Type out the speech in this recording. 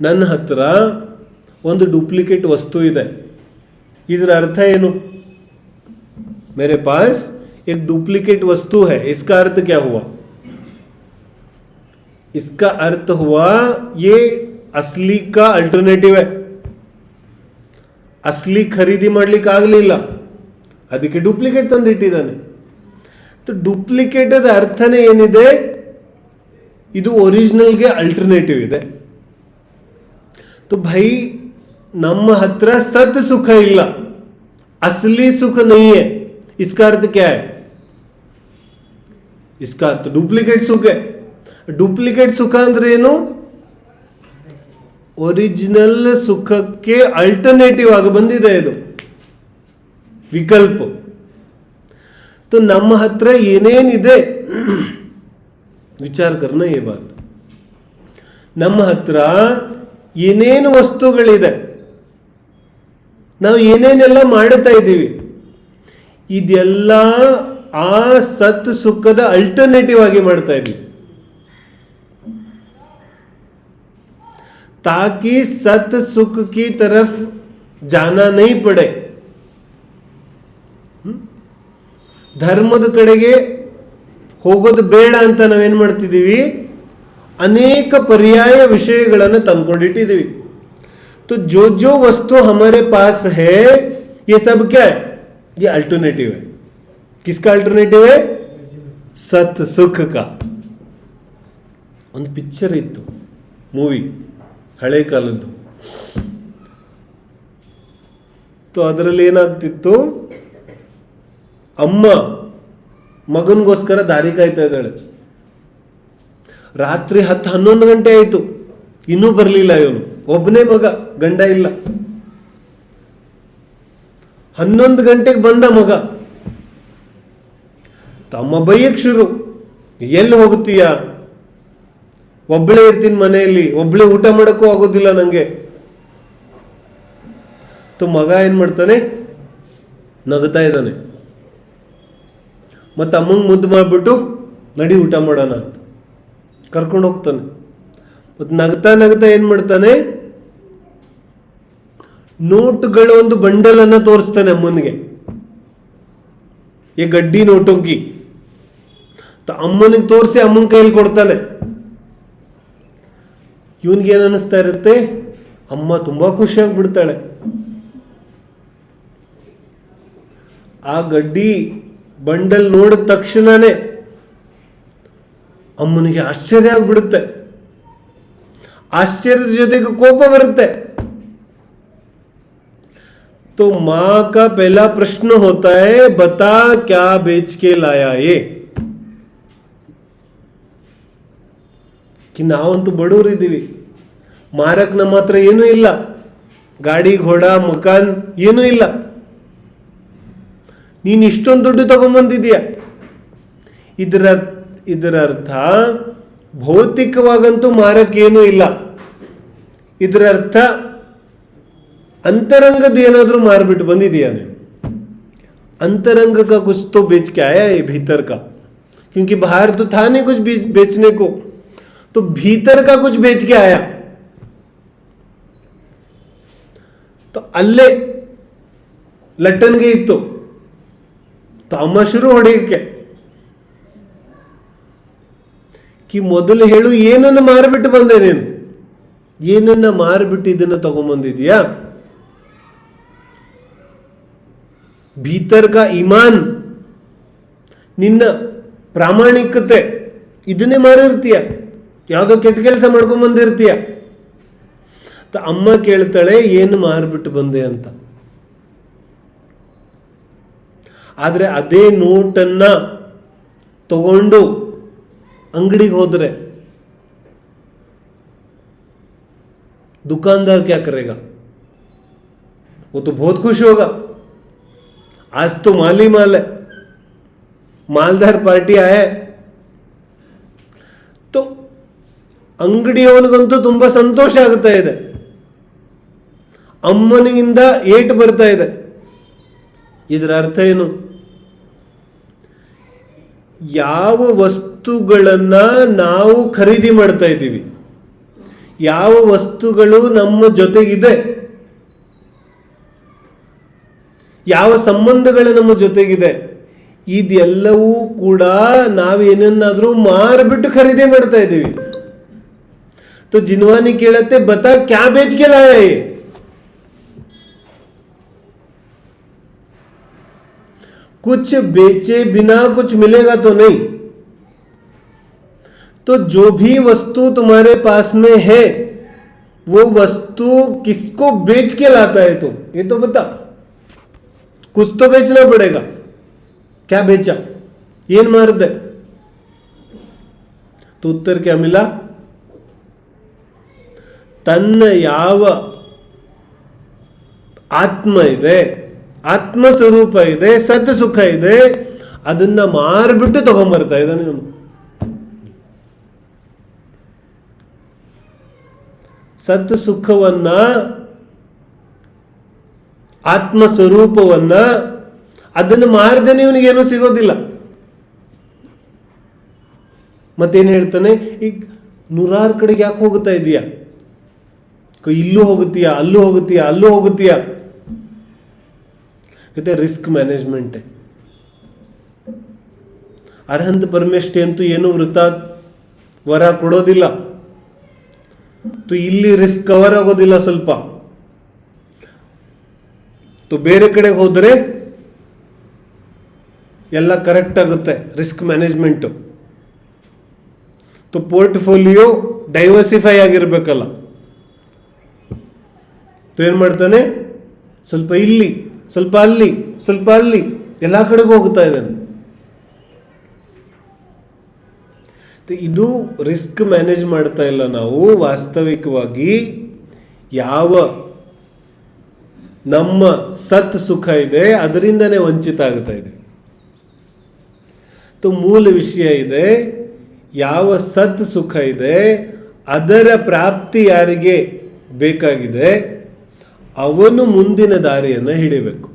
ನನ್ನ ಹತ್ರ ಒಂದು ಡೂಪ್ಲಿಕೇಟ್ ವಸ್ತು ಇದೆ ಇದರ ಅರ್ಥ ಏನು मेरे पास एक डुप्लीकेट वस्तु है इसका अर्थ क्या हुआ इसका अर्थ हुआ ये असली का अल्टरनेटिव है ಅಸ್ಲಿ ಖರೀದಿ ಮಾಡ್ಲಿಕ್ಕೆ ಆಗಲಿಲ್ಲ ಅದಕ್ಕೆ ಡೂಪ್ಲಿಕೇಟ್ ತಂದಿಟ್ಟಿದ್ದಾನೆ तो ಡೂಪ್ಲಿಕೇಟದ ಅರ್ಥನೇ ಏನಿದೆ ಇದು ಒರಿಜಿನಲ್ಗೆ ಅಲ್ಟರ್ನೇಟಿವ್ ಇದೆ तो भाई ನಮ್ಮ ಹತ್ರ ಸತ್ ಸುಖ ಇಲ್ಲ असली सुख नहीं है इसका अर्थ क्या है इसका अर्थ डुप्लीकेट सुख है डुप्लीकेट ಸುಖ ಅಂದ್ರೆ ಏನು ಒರಿಜಿನಲ್ ಸುಖಕ್ಕೆ ಅಲ್ಟರ್ನೇಟಿವ್ ಆಗಿ ಬಂದಿದೆ ಇದು ವಿಕಲ್ಪ तो ನಮ್ಮ ಹತ್ರ ಏನೇನಿದೆ ವಿಚಾರ ಕರ್ನ ಈ ಬಾತ್ ನಮ್ಮ ಹತ್ರ ಏನೇನು ವಸ್ತುಗಳಿದೆ ನಾವು ಏನೇನೆಲ್ಲ ಮಾಡುತ್ತಾ ಇದ್ದೀವಿ ಇದೆಲ್ಲ ಆ ಸತ್ ಸುಖದ ಅಲ್ಟರ್ನೇಟಿವ್ ಆಗಿ ಮಾಡ್ತಾ ಇದ್ದೀವಿ ताकि सत सुख की तरफ जाना नहीं पड़े ಹ್ಮ್? ಧರ್ಮದ ಕಡೆಗೆ ಹೋಗೋದು ಬೇಡ ಅಂತ ನಾವೇನ್ ಮಾಡ್ತಿದ್ದೀವಿ ಅನೇಕ ಪರ್ಯಾಯ ವಿಷಯಗಳನ್ನು ತಂದ್ಕೊಂಡಿಟ್ಟಿದ್ದೀವಿ तो जो जो वस्तु हमारे पास है ये सब क्या है ये अल्टरनेटिव है किसका अल्टरनेटिव है सत सुख का ಒಂದು ಪಿಕ್ಚರ್ ಇತ್ತು ಮೂವಿ ಹಳೆ ಕಾಲದ್ದು ಸೊ ಅದರಲ್ಲಿ ಏನಾಗ್ತಿತ್ತು ಅಮ್ಮ ಮಗನಿಗೋಸ್ಕರ ದಾರಿ ಕಾಯ್ತಾ ಇದ್ದಾಳೆ ರಾತ್ರಿ ಹತ್ತು ಹನ್ನೊಂದು ಗಂಟೆ ಆಯಿತು. ಇನ್ನೂ ಬರಲಿಲ್ಲ ಇವನು. ಒಬ್ಬನೇ ಮಗ, ಗಂಡ ಇಲ್ಲ. ಹನ್ನೊಂದು ಗಂಟೆಗೆ ಬಂದ ಮಗ. ತಮ್ಮ ಬೈಯಕ್ಕೆ ಶುರು. ಎಲ್ಲಿ ಹೋಗುತ್ತೀಯ? ಒಬ್ಬಳೇ ಇರ್ತೀನಿ ಮನೆಯಲ್ಲಿ. ಒಬ್ಬಳೇ ಊಟ ಮಾಡೋಕ್ಕೂ ಆಗೋದಿಲ್ಲ ನನಗೆ ತು ಮಗ ಏನು ಮಾಡ್ತಾನೆ? ನಗ್ತಾ ಇದ್ದಾನೆ. ಮತ್ತು ಅಮ್ಮಂಗೆ ಮುದ್ದು ಮಾಡಿಬಿಟ್ಟು ನಡಿ ಊಟ ಮಾಡೋಣ ಅಂತ. ಕರ್ಕೊಂಡು ಹೋಗ್ತಾನೆ. ಮತ್ತು ನಗ್ತಾ ನಗ್ತಾ ಏನು ಮಾಡ್ತಾನೆ? ನೋಟುಗಳ ಒಂದು ಬಂಡಲನ್ನು ತೋರಿಸ್ತಾನೆ ಅಮ್ಮನಿಗೆ. ಈ ಗಡ್ಡಿ ನೋಟುಂಕಿ. ತ- ಅಮ್ಮನಿಗೆ ತೋರಿಸಿ ಅಮ್ಮನ ಕೈಯಲ್ಲಿ ಕೊಡ್ತಾನೆ. ಇವನಿಗೆ ಏನು ಅನ್ನಿಸ್ತಾ ಇರುತ್ತೆ? ಅಮ್ಮ ತುಂಬಾ ಖುಷಿಯಾಗಿ ಬಿಡ್ತಾಳೆ ಆ ಗಡ್ಡಿ ಬಂಡಲ್ ನೋಡಿದ ತಕ್ಷಣನೇ ಅಮ್ಮನಿಗೆ ಆಶ್ಚರ್ಯ ಆಗ್ಬಿಡುತ್ತೆ ಆಶ್ಚರ್ಯದ ಜೊತೆಗೆ ಕೋಪ ಬರುತ್ತೆ तो माँ का पहला प्रश्न होता है बता क्या बेच के लाया ये कि ನಾವಂತೂ ಬಡವರಿದ್ದೀವಿ ಮಾರಕ್ ನಮ್ಮ ಹತ್ರ ಏನೂ ಇಲ್ಲ ಗಾಡಿ ಘೋಡ ಮಕಾನ್ ಏನೂ ಇಲ್ಲ ನೀನು ಇಷ್ಟೊಂದು ದುಡ್ಡು ತಗೊಂಬಂದಿದೀಯ ಇದರ ಇದರ ಅರ್ಥ ಭೌತಿಕವಾಗಂತೂ ಮಾರಕ್ ಏನೂ ಇಲ್ಲ ಇದರ ಅರ್ಥ अंतरंगद ಏನಾದರೂ ಮಾರ್ಬಿಟ್ಟು ಬಂದಿದೆಯಾ ನೀನು अंतरंग का कुछ तो बेच के आया है भीतर का क्योंकि बाहर तो था नहीं कुछ बेच- बेचने को तो भीतर का कुछ बेच के आया तो ಅಲ್ಲೇ ಲಟ್ಟನ್ಗೆ ಇತ್ತು तो ಅಮ್ಮ ಶುರು ಹೊಡೆಯಕ್ಕೆ ಕಿ ಮೊದಲು ಹೇಳು, ಏನನ್ನ ಮಾರಿಬಿಟ್ಟು ಬಂದೆ ನೀನು? ಏನನ್ನ ಮಾರಿಬಿಟ್ಟು ಇದನ್ನ ತಗೊಂಬಂದಿದ್ಯಾ? ಭೀತರ್ಕ ಇಮಾನ್, ನಿನ್ನ ಪ್ರಾಮಾಣಿಕತೆ, ಇದನ್ನೇ ಮಾರಿರ್ತೀಯ? ಯಾವುದೋ ಕೆಟ್ಟ ಕೆಲಸ ಮಾಡ್ಕೊಂಡ್ ಬಂದಿರ್ತೀಯ ಅಮ್ಮ ಕೇಳ್ತಾಳೆ, ಏನು ಮಾರಿಬಿಟ್ಟು ಬಂದೆ ಅಂತ. ಆದರೆ ಅದೇ ನೋಟನ್ನ ತಗೊಂಡು ಅಂಗಡಿಗೆ ಹೋದ್ರೆ दुकानदार क्या करेगा वो तो बहुत खुश होगा आज तो माल ही माल है मालदार पार्टी आया है तो ಅಂಗಡಿಯವನಿಗಂತೂ ತುಂಬಾ ಸಂತೋಷ ಆಗ್ತಾ ಇದೆ ಅಮ್ಮನಿಗಿಂದ ಏಟು ಬರ್ತಾ ಇದೆ ಇದರ ಅರ್ಥ ಏನು ಯಾವ ವಸ್ತುಗಳನ್ನ ನಾವು ಖರೀದಿ ಮಾಡ್ತಾ ಇದ್ದೀವಿ ಯಾವ ವಸ್ತುಗಳು ನಮ್ಮ ಜೊತೆಗಿದೆ ಯಾವ ಸಂಬಂಧಗಳು ನಮ್ಮ ಜೊತೆಗಿದೆ ಇದೆಲ್ಲವೂ ಕೂಡ ನಾವೇನನ್ನಾದ್ರೂ ಮಾರ್ಬಿಟ್ಟು ಖರೀದಿ ಮಾಡ್ತಾ ಇದ್ದೀವಿ तो जिनवानी ಕೇಳತ್ತೆ बता क्या बेच के लाया कुछ बेचे बिना कुछ मिलेगा तो नहीं तो जो भी वस्तु तुम्हारे पास में है वो वस्तु किसको बेच के लाता है तुम ये तो बता कुछ तो बेचना पड़ेगा क्या बेचा ಏನ್ ಮಾರಿದೆ तो उत्तर क्या मिला ತನ್ನ ಯಾವ ಆತ್ಮ ಇದೆ ಆತ್ಮ ಸ್ವರೂಪ ಇದೆ ಸತ್ ಸುಖ ಇದೆ, ಅದನ್ನ ಮಾರ್ಬಿಟ್ಟು ತಗೊಂಬರ್ತಾ ಇದ್ದಾನೆ ಇವನು. ಸತ್ ಸುಖವನ್ನ ಆತ್ಮ ಸ್ವರೂಪವನ್ನ ಅದನ್ನು ಮಾರ್ದೇನೆ ಇವನಿಗೇನು ಸಿಗೋದಿಲ್ಲ. ಮತ್ತೇನು ಹೇಳ್ತಾನೆ ಈಗ ನೂರಾರು ಕಡೆಗೆ ಯಾಕೆ ಹೋಗುತ್ತಾ ಇದೀಯಾ? ಇಲ್ಲೂ ಹೋಗುತ್ತೀಯಾ? ಅಲ್ಲೂ ಹೋಗುತ್ತೀಯಾ? ಅಲ್ಲೂ ಹೋಗುತ್ತೀಯಾ? ಮತ್ತೆ ರಿಸ್ಕ್ ಮ್ಯಾನೇಜ್ಮೆಂಟ್ ಅರ್ಹಂತ ಪರಮೇಶ್ಠಿ ಅಂತೂ ಏನು ವೃತ್ತ ವರ ಕೊಡೋದಿಲ್ಲ. ಇಲ್ಲಿ ರಿಸ್ಕ್ ಕವರ್ ಆಗೋದಿಲ್ಲ ಸ್ವಲ್ಪ. ಬೇರೆ ಕಡೆಗೆ ಹೋದರೆ ಎಲ್ಲ ಕರೆಕ್ಟ್ ಆಗುತ್ತೆ ರಿಸ್ಕ್ ಮ್ಯಾನೇಜ್ಮೆಂಟು ಪೋರ್ಟ್ಫೋಲಿಯೋ ಡೈವರ್ಸಿಫೈ ಆಗಿರಬೇಕಲ್ಲ. ಏನು ಮಾಡ್ತಾನೆ? ಸ್ವಲ್ಪ ಇಲ್ಲಿ. ಸ್ವಲ್ಪ ಅಲ್ಲಿ ಸ್ವಲ್ಪ ಅಲ್ಲಿ, ಎಲ್ಲ ಕಡೆಗೂ ಹೋಗ್ತಾ ಇದ್ದಾನೆ. ಇದು ರಿಸ್ಕ್ ಮ್ಯಾನೇಜ್ ಮಾಡ್ತಾ ಇಲ್ಲ ನಾವು, ವಾಸ್ತವಿಕವಾಗಿ ಯಾವ ನಮ್ಮ ಸತ್ ಸುಖ ಇದೆ, ಅದರಿಂದನೇ ವಂಚಿತ ಆಗ್ತಾ ಇದೆ. ಮೂಲ ವಿಷಯ ಇದೆ, ಯಾವ ಸತ್ ಸುಖ ಇದೆ, ಅದರ ಪ್ರಾಪ್ತಿ ಯಾರಿಗೆ ಬೇಕಾಗಿದೆ ಅವನು ಮುಂದಿನ ದಾರಿಯನ್ನು ಹಿಡಿಬೇಕು.